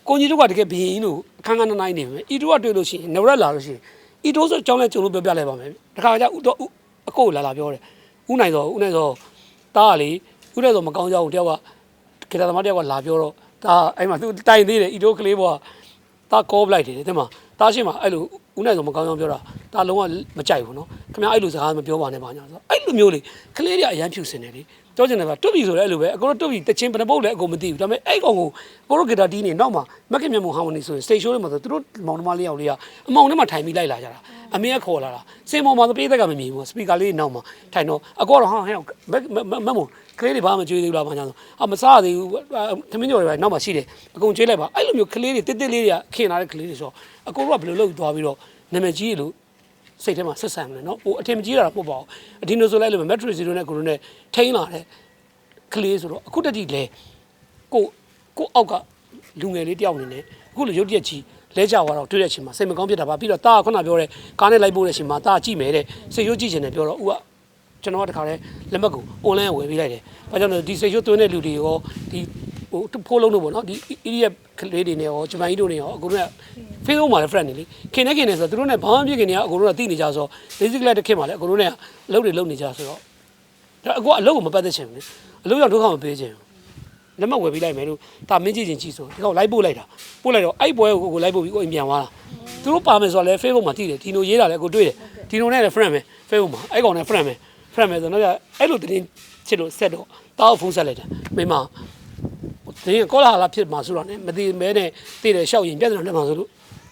ကိုညီတို့ကတကယ်ဘီရင်လို့အခန်းကန်းနိုင်နေမယ်ဤတိုးကတွေ့လို့ရှိရင်နဝရက်လာလို့ရှိရင်ဤတိုးဆိုအကြောင်းလဲကြုံလို့ပြောပြလိုက်ပါမယ်တခါကျဥတော့အကိုလာလာပြောတယ်ဥနိုင်တော့ဥနိုင်တော့တားကလေဥနိုင်တော့မကောင်းကြဘူးတယောက်ကကေတာသမားတယောက်ကလာပြောတော့ဒါအဲ့မှာသူတိုင်သေးတယ်ဤတိုးကလေးဘောကတာကောပလိုက်တယ်တဲ့မှာတားရှိမှာအဲ့လိုဦးနိုင်ဆိုမကောင်းကောင်းပြောတာဒါလုံးဝမကြိုက်ဘူးနော်ခင်ဗျာအဲ့လိုစကားမပြောပါနဲ့ပါညာဆိုအဲ့ လိုမျိုးလေကလေးတွေအရန်ဖြူစင်တယ်လေပြောချင်တယ်ကတွတ်ပြီဆိုလည်းအဲ့လိုပဲအကိုတို့တွတ်ပြီတချင်းဘယ်နှပုတ်လဲအကိုမသိဘူးဒါပေမဲ့အဲ့ကောင်ကိုကိုတို့ဂီတာတီးနေနောက်မှာမက်ကင်မြတ်မဟာမနီဆိုရင်စတေရှိုးထဲမှာဆိုသူတို့မောင်နှမလေးယောက်လေးကအမောင်ထဲမှာထိုင်ပြီးလိုက်လာကြတာအမေကခေါ်လာတာစင်ပေါ်မှာပြေးသက်ကမမြင်ဘူးစပီကာလေးနောက်မှာထိုင်တော့အကောတော့ဟာဟဲ့မမမကလေးတွေဘာမှကြွေးသေးဘူးလားဘာညာဆိုအမစားသေးဘူးသမင်းကျော်တွေပဲနောက်မှာရှိတယ်အကုန်ကြွေးလိုက်ပါအဲ့လိုမျိုးကလေးတွေတစ်တစ်လေးတွေကခင်လာတဲ့ကလေးတွေဆိုအကိုတို့ကဘယ်လိုလုပ်သွားပြီးတော့နာမည်ကြီးလို့ စိတ်ထဲမှာဆက်ဆံမလဲနော်ဟိုအထင်မကြီးတာတော့မဟုတ်ပါဘူးအဒီနိုဆိုလိုက်လို့ Metro Zero နဲ့ကိုရိုနဲ့ထိန်းလာတဲ့ကလေးဆိုတော့အခုတတိလဲကိုကိုအောက်ကလူငယ်လေးတယောက်အနေနဲ့အခုလိုရုပ်တရက်ကြီးလဲကြသွားတော့တွေ့တဲ့အချိန်မှာစိတ်မကောင်းဖြစ်တာပါပြီးတော့တာကခုနပြောတဲ့ကားနဲ့လိုက်ပို့တဲ့အချိန်မှာတာကြည့်မယ်တဲ့စိတ်ရုပ်ကြည့်ချင်တယ်ပြောတော့ဦးကကျွန်တော်ကတခါလဲလက်မှတ်ကို online ဝယ်ပေးလိုက်တယ်။ဘာကြောင့်လဲဒီစိတ်ရုပ်သွင်းတဲ့လူတွေရောဒီ ဟိုဖိုးလုံးတို့ပေါ့နော်ဒီ idiot ကလေးတွေနဲ့ရောဂျပန်ကြီးတို့နဲ့ရောအခုတို့က Facebook မှာလည်း friend နေလေခင်နေခင်နေဆိုတော့သူတို့နဲ့ဘာမှမဖြစ်ခင်နေကအကိုတို့ကသိနေကြဆိုတော့ basically တစ်ခင်မှာလည်းအကိုတို့နဲ့အလုပ်တွေလုပ်နေကြဆိုတော့ဒါအကိုကအလုပ်ကိုမပတ်သက်ချင်ဘူးလေအလုပ်ရောက်ဒုက္ခမပေးချင်ဘူးလက်မှတ်ဝယ်ပေးလိုက်မယ်လို့ဒါမင်းကြည့်ချင်းကြည့်ဆိုဒီကောင်လိုက်ပို့လိုက်တာပို့လိုက်တော့အဲ့ပွဲကိုကိုလိုက်ပို့ပြီးကိုအိမ်ပြန်သွားတာသူတို့ပါမယ်ဆိုတော့လည်း Facebook မှာသိတယ်ဒီလိုရေးတာလည်းကိုတွေ့တယ်ဒီလိုနဲ့လည်း friend ပဲ Facebook မှာအဲ့ကောင်နဲ့ friend ပဲ friend ပဲဆိုတော့အဲ့လိုတင်းချစ်လို့ဆက်တော့တားဖုန်းဆက်လိုက်တယ်မိမ ဒီကောလာလာဖြစ်မှာဆိုတော့ ਨੇ မသိမဲနဲ့တည်တယ်ရှောက်ရင်ပြဿနာတက်မှာဆိုလို့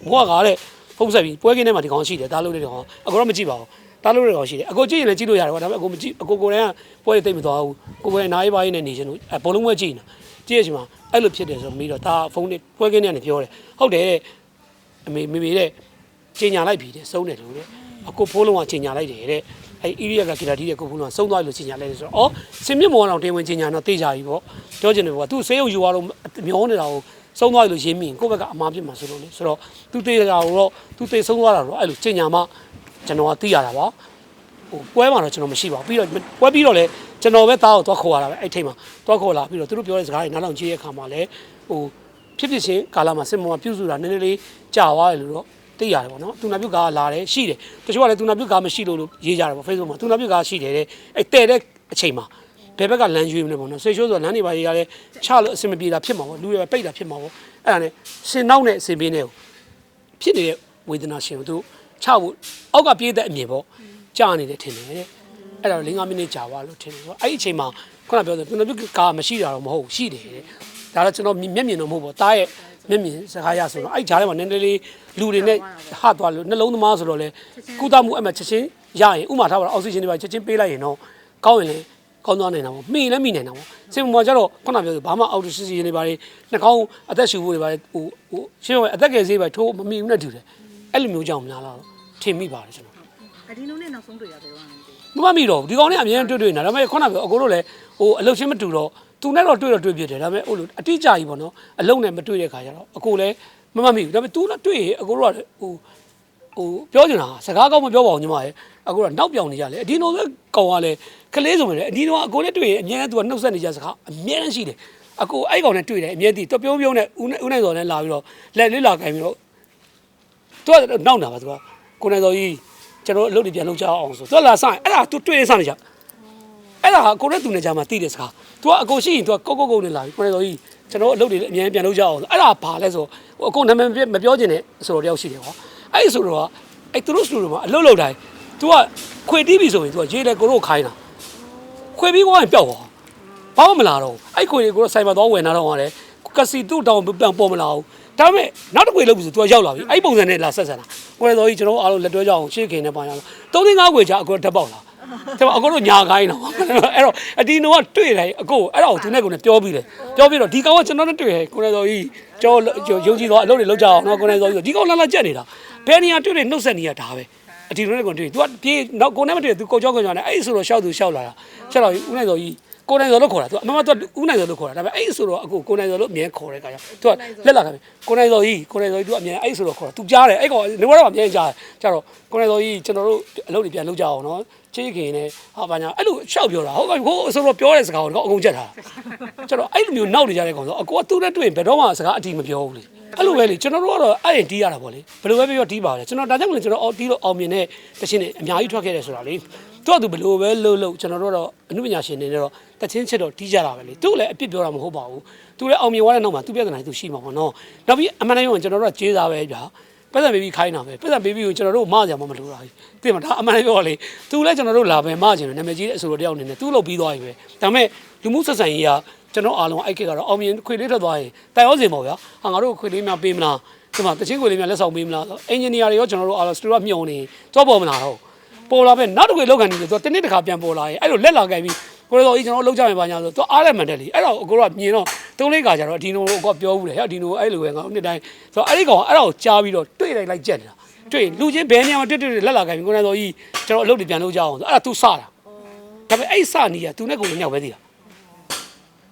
ဘွားကားတဲ့ဖုံးဆက်ပြီးပွဲကင်းထဲမှာဒီကောင်ရှိတယ်ဒါလို့တဲ့ကောင်အကိုတော့မကြည့်ပါဘူးဒါလို့တဲ့ကောင်ရှိတယ်အကိုကြည့်ရင်လည်းကြည့်လို့ရတယ်ကွာဒါပေမဲ့အကိုမကြည့်အကိုကိုယ်တိုင်ကပွဲတိတ်မသွားဘူးကိုယ်ပဲနားရေးပါရေးနဲ့နေချင်လို့အဲဘလုံးပွဲကြည့်နေတာကြည့်ရချင်မှာအဲ့လိုဖြစ်တယ်ဆိုတော့ပြီးတော့ဒါဖုန်းနဲ့ပွဲကင်းထဲကနေပြောတယ်ဟုတ်တယ်အမေမေမေတဲ့ချိန်ညာလိုက်ပြီတဲ့စုံးတယ်လို့တဲ့အကိုဖိုးလုံးကချိန်ညာလိုက်တယ်တဲ့ အဲအီရီယာကကီလာတီးတဲ့ကိုဖိုးလုံးကစုံသွားလို့ချိန်ညာလိုက်တယ်ဆိုတော့အော်စင်မြင့်မော်အောင်တင်ဝင်ချိန်ညာတော့တေးကြပြီပေါ့ပြောချင်တယ်ပေါ့သူဆေးရုံယူသွားတော့မျောနေတာကိုစုံသွားလို့ရင်းမိရင်ကိုယ့်ဘက်ကအမှားဖြစ်မှာဆိုလို့လေဆိုတော့သူတေးတာကိုတော့သူတေးဆုံးသွားတာတော့အဲ့လိုချိန်ညာမှကျွန်တော်ကသိရတာပါဟိုပွဲမှာတော့ကျွန်တော်မရှိပါဘူးပြီးတော့ပွဲပြီးတော့လေကျွန်တော်ပဲသားကိုသွားခေါ်ရတာပဲအဲ့ထိတ်မှာသွားခေါ်လာပြီးတော့သူတို့ပြောတဲ့စကားတွေနားထောင်ကြည့်ရတဲ့အခါမှာလည်းဟိုဖြစ်ဖြစ်ချင်းကာလာမှာစစ်မောမှာပြုစုတာနည်းနည်းလေးကြာသွားတယ်လို့တော့ သိရတယ်ပေါ့နော်သူနာပြုတ်ကားလာတယ်ရှိတယ်တချို့ကလည်းသူနာပြုတ်ကားမရှိလို့လို့ရေးကြတယ်ပေါ့ Facebook မှာသူနာပြုတ်ကားရှိတယ်တဲ့အဲ့တဲ့တဲ့အချိန်မှာဘယ်ဘက်ကလမ်းရွေးမလဲပေါ့နော်ဆေးရှိုးဆိုလမ်းတွေပါရေးရတယ်ချလို့အဆင်မပြေတာဖြစ်မှာပေါ့လူတွေပိတ်တာဖြစ်မှာပေါ့အဲ့ဒါနဲ့ရှင်နောက်နဲ့အဆင်ပြေနေကိုဖြစ်နေတဲ့ဝေဒနာရှင်ကိုသူချဖို့အောက်ကပြေးတဲ့အမြင်ပေါ့ကြာနေတယ်ထင်တယ်တဲ့အဲ့ဒါတော့5မိနစ်ကြာသွားလို့ထင်တယ်ဆိုတော့အဲ့ဒီအချိန်မှာခုနပြောတဲ့သူနာပြုတ်ကားမရှိတာတော့မဟုတ်ရှိတယ်တဲ့ဒါတော့ကျွန်တော်မျက်မြင်တော့မဟုတ်ပေါ့တားရဲ့ မျက်မြင်စကားရဆိုတော့အဲ့ဂျားထဲမှာနည်းနည်းလေးလူတွေနဲ့ဟသွားလို့နှလုံးသမားဆိုတော့လေကုသမှုအဲ့မှာချက်ချင်းရရင်ဥမာထားပါတော့အောက်ဆီဂျင်တွေပါချက်ချင်းပေးလိုက်ရင်တော့ကောင်းရင်လေကောင်းသွားနိုင်တာပေါ့မိရင်လည်းမိနိုင်တာပေါ့စင်မောကျတော့ခုနပြောဘာမှအောက်ဆီဂျင်တွေပါလေနှာခေါင်းအသက်ရှူဖို့တွေပါလေဟိုဟိုရှင်းရအသက်ကယ်ဆေးပါထိုးမမိဘူးနဲ့တူတယ်အဲ့လိုမျိုးကြောင့်များလာတော့ထင်မိပါတယ်ကျွန်တော်အဒီနုနဲ့နောက်ဆုံးတွေ့ရတယ်ဘာမှမသိဘူးမမမိတော့ဘူးဒီကောင်နဲ့အမြဲတမ်းတွေ့တွေ့နေတာဒါပေမဲ့ခုနပြောအကိုတို့လည်းဟိုအလုတ်ချင်းမတူတော့ သူနဲ့တော့တွေ့တော့တွေ့ပြတယ်ဒါပေမဲ့ဟိုလိုအတိအကျကြီးပေါ့နော်အလုံနဲ့မတွေ့တဲ့ခါကျတော့အကိုလည်းမမမိဘူးဒါပေမဲ့ तू နဲ့တွေ့ရင်အကိုတို့ကဟိုဟိုပြောချင်တာစကားကောင်းမပြောပါဘူးညီမရဲ့အကိုကနောက်ပြောင်နေကြလေအဒီနိုပဲကောင်ကလည်းကလေးဆိုရင်လည်းအဒီနိုကအကိုနဲ့တွေ့ရင်အမြဲတမ်း तू ကနှုတ်ဆက်နေကြစကားအမြဲတမ်းရှိတယ်အကိုအဲ့ကောင်နဲ့တွေ့တယ်အမြဲတည်းတော့ပြုံးပြုံးနဲ့ဦးနဲ့ဦးနိုင်စော်နဲ့လာပြီးတော့လက်လေးလာခိုင်းပြီးတော့သူကနောက်တာပါသူကကိုနိုင်တော်ကြီးကျွန်တော်အလုပ်တွေပြန်လုပ်ကြအောင်ဆိုသူကလာဆိုင်အဲ့ဒါသူတွေ့နေစနေကြ အဲ့ဒါကအကိုနဲ့သူနဲ့ကြားမှာတိတဲ့စကား तू ကအကိုရှိရင် तू ကကုတ်ကုတ်ကုတ်နဲ့လာပြီကိုနေတော်ကြီးကျွန်တော်အလုပ်တွေလည်းအများကြီးပြန်လုပ်ကြအောင်ဆိုအဲ့ဒါဘာလဲဆိုဟိုအကိုနာမည်မပြောချင်တဲ့ဆိုတော့တယောက်ရှိတယ်ကွာအဲ့ဒီဆိုတော့အဲ့သူတို့စတူဒီယိုမှာအလုပ်လုပ်တိုင်း तू ကခွေတီးပြီဆိုရင် तू ကရေးတယ်ကိုတို့ခိုင်းတာခွေပြီးသွားရင်ပျောက်သွားဘာမှမလာတော့အဲ့ခွေတွေကိုတော့ဆိုင်မှာသွားဝယ်နာတော့ရတယ်ကစီတူတောင်းပြန်ပေါ်မလာဘူးဒါပေမဲ့နောက်တစ်ခွေလုပ်ပြီဆို तू ကရောက်လာပြီအဲ့ပုံစံနဲ့လာဆက်ဆံတာကိုနေတော်ကြီးကျွန်တော်အားလုံးလက်တွဲကြအောင်ရှေ့ခင်နဲ့ပါရအောင်၃သိန်း၅ခွေချအကိုဓာတ်ပေါက်လာ ကျွန်တော်အကိုတို့ညာခိုင်းတော့အဲ့တော့အဒီနိုကတွေ့တယ်အကိုအဲ့ဒါကိုသူနဲ့ကိုနဲ့ပြောပြီးတယ်ပြောပြီးတော့ဒီကောင်ကကျွန်တော်နဲ့တွေ့တယ်ကိုနေစောကြီးကျွန်တော်ယုံကြည်တော့အလုပ်တွေလုပ်ကြအောင်နော်ကိုနေစောကြီးဒီကောင်လာလာကြက်နေတာဘယ်နေရာတွေ့တယ်နှုတ်ဆက်နေရဒါပဲအဒီနိုနဲ့ကိုတွေ့ तू ကပြေးနောက်ကိုနဲ့မတွေ့ तू ကိုကြောက်ကြောက်နဲ့အဲ့ဆိုတော့ရှောက်သူရှောက်လာတာရှောက်လာဦးနေစောကြီး ကိုနိုင်စော်လို့ခေါ်တာသူအမမသူကဦးနိုင်စော်လို့ခေါ်တာဒါပေမဲ့အဲ့ဆိုတော့အခုကိုနိုင်စော်လို့အမြဲခေါ်တဲ့ခါကျသူကလက်လာတာပဲကိုနိုင်စော်ကြီးကိုနိုင်စော်ကြီးသူအမြဲအဲ့ဆိုတော့ခေါ်တာသူကြားတယ်အဲ့ကောင်နေတော့အမြဲကြားတယ်ကြတော့ကိုနိုင်စော်ကြီးကျွန်တော်တို့အလုပ်တွေပြန်လုပ်ကြအောင်နော်ချေးခင်နဲ့ဟာဘာညာအဲ့လိုရှောက်ပြောတာဟုတ်ကဲ့ကိုအဆိုတော့ပြောတဲ့စကားကိုတော့အကုန်ချက်တာကျွန်တော်အဲ့လိုမျိုးနောက်နေကြတဲ့ကောင်ဆိုအကိုကသူ့နဲ့တွေ့ရင်ဘယ်တော့မှစကားအတီမပြောဘူးလေအဲ့လိုပဲလေကျွန်တော်တို့ကတော့အဲ့ရင်တီးရတာပေါ့လေဘယ်လိုပဲပြောတီးပါလဲကျွန်တော်ဒါကြောင့်မလို့ကျွန်တော်အော်တီးလို့အောင်မြင်တဲ့တခြင်းနဲ့အများကြီးထွက်ခဲ့တယ်ဆိုတာလေ သူကသူဘယ်လိုပဲလှုပ်လှုပ်ကျွန်တော်တို့တော့အမှုပညာရှင်တွေနဲ့တော့တခြင်းချက်တော့တီးကြတာပဲလေသူလည်းအပြစ်ပြောတာမဟုတ်ပါဘူးသူလည်းအောင်မြင်သွားတဲ့နောက်မှာသူပြဿနာသူရှိမှာပေါ့နော်နောက်ပြီးအမှန်တမ်းပြောရင်ကျွန်တော်တို့ကကြေးစားပဲဗျာပတ်စံဘေဘီခိုင်းတာပဲပတ်စံဘေဘီကိုကျွန်တော်တို့မကြမှာမလို့တာကြီးသိမှာဒါအမှန်တည်းပြောလေသူလည်းကျွန်တော်တို့လာပဲမကြတယ်နာမည်ကြီးတဲ့အဆိုတော်တယောက်အနေနဲ့သူ့လုပ်ပြီးသွားပြီပဲဒါပေမဲ့လူမှုဆက်ဆံရေးကကျွန်တော်အားလုံးအဲ့ခေတ်ကတော့အောင်မြင်ခွေလေးထွက်သွားရင်တိုင်ရောစင်ပေါ့ဗျာဟာငါတို့ခွေလေးများပေးမလားဒီမှာတချင်းခွေလေးများလက်ဆောင်ပေးမလားအင်ဂျင်နီယာတွေရောကျွန်တော်တို့အားလုံးစတူဒီယိုမြုံနေတော့ပေါ်မလာတော့ ပေါ်လာပဲနောက်တစ်ခွေလောက်ကန်နေတယ်သူကတနေ့တစ်ခါပြန်ပေါ်လာရဲ့အဲ့လိုလက်လာခဲ့ပြီးကိုရောတော့အေးကျွန်တော်လောက်ကြမယ်ပါညာဆိုသူအားလက်မှန်တယ်လေအဲ့တော့ကိုရောမြင်တော့သုံးလေးခါကျတော့ဒီနိုကိုကပြောဘူးလေဟဲ့ဒီနိုအဲ့လိုပဲငါနှစ်တိုင်းဆိုတော့အဲ့ဒီကောင်အဲ့ဒါကိုကြားပြီးတော့တွေ့လိုက်လိုက်ကြက်နေတာတွေ့လူချင်းဘယ်နေရာမှာတွေ့တွေ့လက်လာခဲ့ပြီးကိုရောတော့ကြီးကျွန်တော်အလုပ်တွေပြန်လုပ်ကြအောင်ဆိုအဲ့ဒါသူစတာဒါပေမဲ့အဲ့စနေရသူနဲ့ကိုညောက်ပဲသေးတာ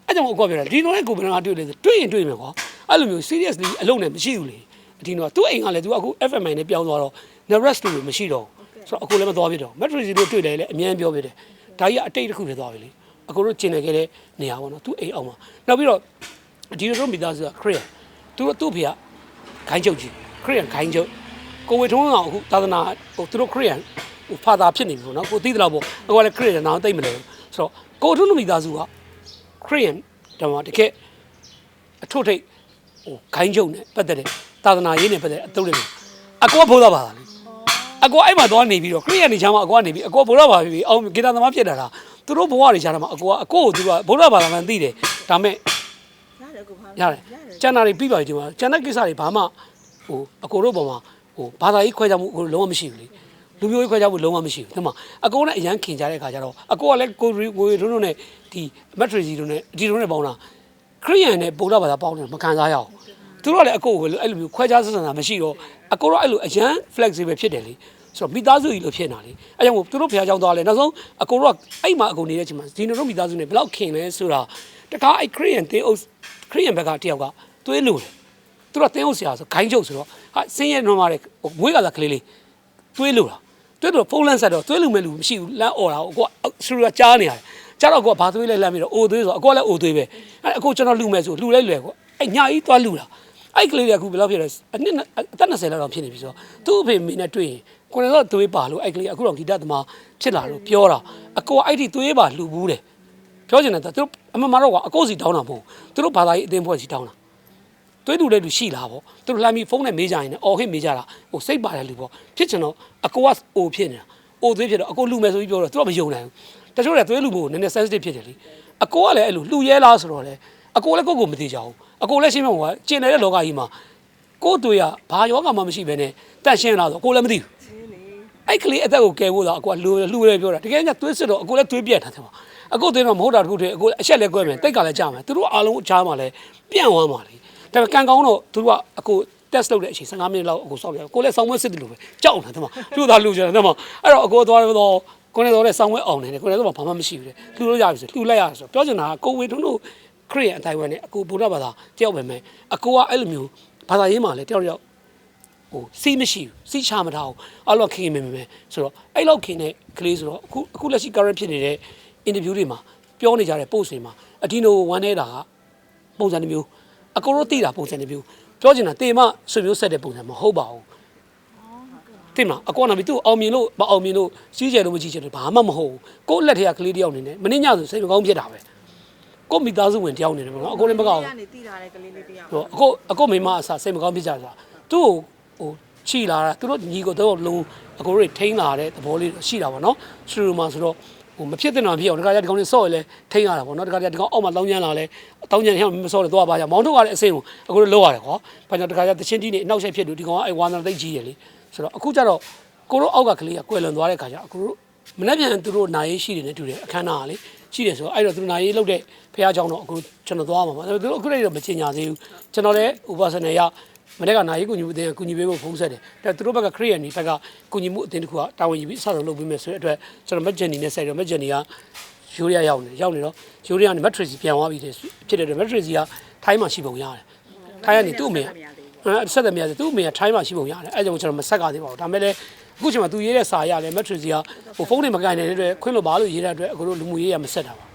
အဲ့ကြောင့်ကိုကပြောတာဒီနိုနဲ့ကိုဘယ်နှခါတွေ့လဲဆိုတွေ့ရင်တွေ့မယ်ကွာအဲ့လိုမျိုး seriously အလုပ်နဲ့မရှိဘူးလေဒီနော်သူ့အိမ်ကလည်းသူအခု FMI နဲ့ပြောင်းသွားတော့ Nerest တွေမရှိတော့ဘူး ဆိုတော့အခုလည်းမသွားပြတော့ Matrix လို့တွေ့တယ်လေအမြဲပြောပြတယ်ဒါကြီးကအတိတ်တစ်ခုဖြစ်သွားပြီလေအကိုတို့ကျင်နေခဲ့တဲ့နေရာပေါ့နော်သူ့အိမ်အောင်မှာနောက်ပြီးတော့ဒီလိုမိသားစုကခရစ်သူတို့သူ့ဖေကခိုင်းချုပ်ကြီးခရစ်ခိုင်းချုပ်ကိုဝေထုံးအောင်အခုသာသနာဟိုသူတို့ခရစ်ဟိုဖာသာဖြစ်နေပြီပေါ့နော်ကိုသိသလောက်ပေါ့အကိုကလည်းခရစ်နာသိမ့်မလဲဆိုတော့ကိုထုံးမိသားစုကခရစ်တမတကယ်အထွတ်ထိပ်ဟိုခိုင်းချုပ်နဲ့ပတ်သက်တဲ့သာသနာရေးနဲ့ပတ်သက်တဲ့အတုတ်တွေအကိုကဘုရားဘာသာလေ အကွာအဲ့မှာသွားနေပြီးတော့ခရိယန်နေချမ်းမှာအကွာနေပြီးအကွာဘုရားဘာဖြစ်ပြီးအောင်ဂီတာသမားဖြစ်တာလားသူတို့ဘဝတွေချားတာမှာအကွာအကိုကိုသူကဘုရားဘာသာမှန်သိတယ်ဒါမဲ့ရတယ်ကိုဘာရတယ်ကျန်တာတွေပြီးပါပြီဒီမှာကျန်တဲ့ကိစ္စတွေဘာမှဟိုအကိုတို့ပေါ်မှာဟိုဘာသာရေးခွဲခြားမှုကိုလုံးဝမရှိဘူးလေလူမျိုးရေးခွဲခြားမှုလုံးဝမရှိဘူးဒီမှာအကိုနဲ့အရန်ခင်ကြတဲ့ခါကျတော့အကိုကလည်းကိုရီကိုရီတို့နဲ့ဒီမက်ထရီစီတို့နဲ့ဒီတို့နဲ့ပေါင်းတာခရိယန်နဲ့ဗုဒ္ဓဘာသာပေါင်းတယ်မခံစားရအောင် သူတို့ကလည်းအကိုကိုအဲ့လိုမျိုးခွဲခြားဆက်ဆံတာမရှိတော့အကိုတော့အဲ့လိုအရန် flexible ဖြစ်တယ်လေဆိုတော့မိသားစုကြီးလို့ဖြစ်နေတာလေအဲကြောင့်မို့သူတို့ဖះကြောင်းသွားလဲနောက်ဆုံးအကိုတော့အဲ့မှာအကိုနေတဲ့အချိန်မှာဒီနိုတို့မိသားစုနဲ့ဘယ်လောက်ခင်လဲဆိုတာတခါအဲ့ခရိယန်တင်းအုပ်ခရိယန်ဘက်ကတယောက်ကသွေးလို့တယ်သူတို့တင်းအုပ်ဆရာဆိုဂိုင်းချုပ်ဆိုတော့ဟာစင်းရဲနှောမှာတဲ့မွေးကစားကလေးလေးသွေးလို့တာသွေးလို့ဖုန်းလန်းဆက်တော့သွေးလူမဲ့လူမရှိဘူးလမ်းអော်တာကိုကိုဆူရကြားနေရတယ်ကျတော့ကိုကဘာသွေးလဲလမ်းပြီးတော့အိုသွေးဆိုတော့အကိုကလည်းအိုသွေးပဲအဲ့အကိုကျွန်တော်လူမဲ့ဆိုလူလိုက်လွယ်ကိုအဲ့ညာကြီးသွားလူတာ အဲ့ကလေးတွေကအခုဘယ်လောက်ဖြစ်လဲအနှစ်အသက်20လောက်တော့ဖြစ်နေပြီဆိုတော့သူ့အဖေမိနဲ့တွေ့ရင်ကိုယ်တော့သွေးပါလို့အဲ့ကလေးအခုတော့ဂီတသမားဖြစ်လာလို့ပြောတာအကိုကအဲ့ဒီသွေးပါလူဘူးတယ်ပြောချင်တယ်သူတို့အမမတော့ကအကိုစီတောင်းတာမဟုတ်သူတို့ဘာသာရေးအသင်းဖွဲ့စီတောင်းတာသွေးတူတဲ့လူရှိလားပေါ့သူတို့လှမ်းပြီးဖုန်းနဲ့မေးကြရင်လည်းအော်ဟစ်မေးကြတာဟိုစိတ်ပါတယ်လူပေါ့ဖြစ်ချင်တော့အကိုကအိုဖြစ်နေတာအိုသွေးဖြစ်တော့အကိုလူမယ်ဆိုပြီးပြောတော့သူကမယုံနိုင်ဘူးတချို့လည်းသွေးလူဖို့နည်းနည်း sensitive ဖြစ်တယ်လေအကိုကလည်းအဲ့လိုလှူရဲလားဆိုတော့လေအကိုလည်းကိုယ့်ကိုမသိကြဘူး အကိုလည်းရှင်းမကကျင်နေတဲ့လောကကြီးမှာကိုယ့်တွေ့ရဘာယောဂမှမရှိဘဲနဲ့တန့်ရှင်းလာဆိုကိုလည်းမသိဘူးအဲ့ကလေးအသက်ကိုကယ်ဖို့တော့အကူကလူလူရဲပြောတာတကယ်ညသွေးစစ်တော့အကူလည်းသွေးပြက်တာတယ်မှာအခုသွေးတော့မဟုတ်တာတခုတည်းအကူအချက်လည်းကွဲမယ်တိတ်ကလည်းကြာမယ်သူတို့အားလုံးချားမှလည်းပြန့်သွားမှာလေဒါပေမဲ့ကံကောင်းတော့သူတို့ကအကူ test လုပ်တဲ့အချိန်15မိနစ်လောက်အကူစောင့်ရတယ်ကိုလည်းစောင်းဝဲစစ်တယ်လို့ပဲကြောက်နေတာတယ်မှာလူသားလူကျတယ်တယ်မှာအဲ့တော့အကူသွားတော့ကိုလည်းတော့လည်းစောင်းဝဲအောင်နေတယ်ကိုလည်းတော့ဘာမှမရှိဘူးလေလှူလို့ရပြီဆိုလှူလိုက်ရဆိုပြောချင်တာကကိုဝေထုံးတို့ ခရိယန်အတိုင်းဝဲနဲ့အကူဘုရားဘာသာတယောက်ပဲမယ်အကူကအဲ့လိုမျိုးဘာသာရေးမှာလည်းတယောက်တယောက်ဟိုစီးမရှိဘူးစီးချမထားဘူးအဲ့လိုခင်မယ်မယ်ဆိုတော့အဲ့လောက်ခင်တဲ့ကလေးဆိုတော့အခုအခုလက်ရှိ current ဖြစ်နေတဲ့ interview တွေမှာပြောနေကြတဲ့ post တွေမှာအဒီနိုဝမ်းနေတာကပုံစံတစ်မျိုးအကိုတို့သိတာပုံစံတစ်မျိုးပြောချင်တာတေမဆွေမျိုးဆက်တဲ့ပုံစံမဟုတ်ပါဘူးသိမလားအကောနာမီသူ့ကိုအောင်မြင်လို့မအောင်မြင်လို့စီးကြလို့မကြည့်ချင်တယ်ဘာမှမဟုတ်ဘူးကိုယ့်လက်ထက်ကကလေးတယောက်အနေနဲ့မင်းညဆိုစိတ်မကောင်းဖြစ်တာပဲ ကိုယ့်မိသားစုဝင်တယောက်အနေနဲ့ပေါ့နော်အကိုလည်းမကောင်းကနေတည်ထားတဲ့ကလေးလေးတယောက်ဟိုအကိုအကိုမိမအစားစိတ်မကောင်းဖြစ်ကြတာသူ့ကိုဟိုချီလာတာသူတို့ညီကိုတော့လုံးအကိုတွေထိန်းလာတဲ့သဘောလေးရှိတာပေါ့နော်စတူဒီယိုမှာဆိုတော့ဟိုမဖြစ်တဲ့နော်ဖြစ်အောင်ဒီကကြဒီကောင်လေးဆော့ရလဲထိန်းရတာပေါ့နော်ဒီကကြဒီကောင်အောက်မှာတောင်းကျန်းလာလဲတောင်းကျန်းဟဲ့မဆော့တော့သွားပါကြမောင်းထုတ်ရတဲ့အဆင့်ကိုအကိုတို့လောက်ရတယ်ကွာဘာကြောင့်ဒီကကြတချင်းတီးနေအနောက်ဆက်ဖြစ်လို့ဒီကောင်ကအဲဝါနာသိတ်ကြီးရလေဆိုတော့အခုကျတော့ကိုတို့အောက်ကကလေးကကွယ်လွန်သွားတဲ့ခါကျအကိုတို့မနေ့ပြန်သူတို့နာရေးရှိတယ်နဲ့တူတယ်အခမ်းအနားကလေ ရှိတယ်ဆိုတော့အဲ့တော့သူနာရေးလုပ်တဲ့ဖះเจ้าတော့အခုကျွန်တော်သွားမှာပါသူတို့အခုလည်းတော့မချင်ညာသေးဘူးကျွန်တော်လည်းဥပစနေရမနေ့ကနာရေးကူညီမှုအတင်းကူညီပေးဖို့ဖုန်းဆက်တယ်ဒါသူတို့ဘက်ကခရီးရန်ဒီဘက်ကကူညီမှုအတင်းတစ်ခုကတာဝန်ယူပြီးအစတော့လုပ်ပေးမယ်ဆိုတဲ့အတွက်ကျွန်တော်မက်ဂျန်နီနဲ့ဆက်တော့မက်ဂျန်နီကယူရီးယားရောက်နေရောက်နေတော့ယူရီးယားကနေမက်ထရစီပြန်သွားပြီတဲ့ဖြစ်တဲ့အတွက်မက်ထရစီကထိုင်းမှာရှိပုံရတယ်ထိုင်းကနေသူ့အမေက အဲဆက်တယ်မရသေးသူ့အမေကထိုင်းမှာရှိပုံရတယ်အဲကြောင့်ကျွန်တော်မဆက်ကသေးပါဘူးဒါပေမဲ့လည်း အခုချိန်မှာသူရေးတဲ့စာရတယ်မက်ထရစီကဟိုဖုန်းတွေမကင်နေတဲ့အတွက်ခွင့်လို့ပါလို့ရေးတဲ့အတွက်အခုတို့လူမှုရေးရမဆက်တာပါ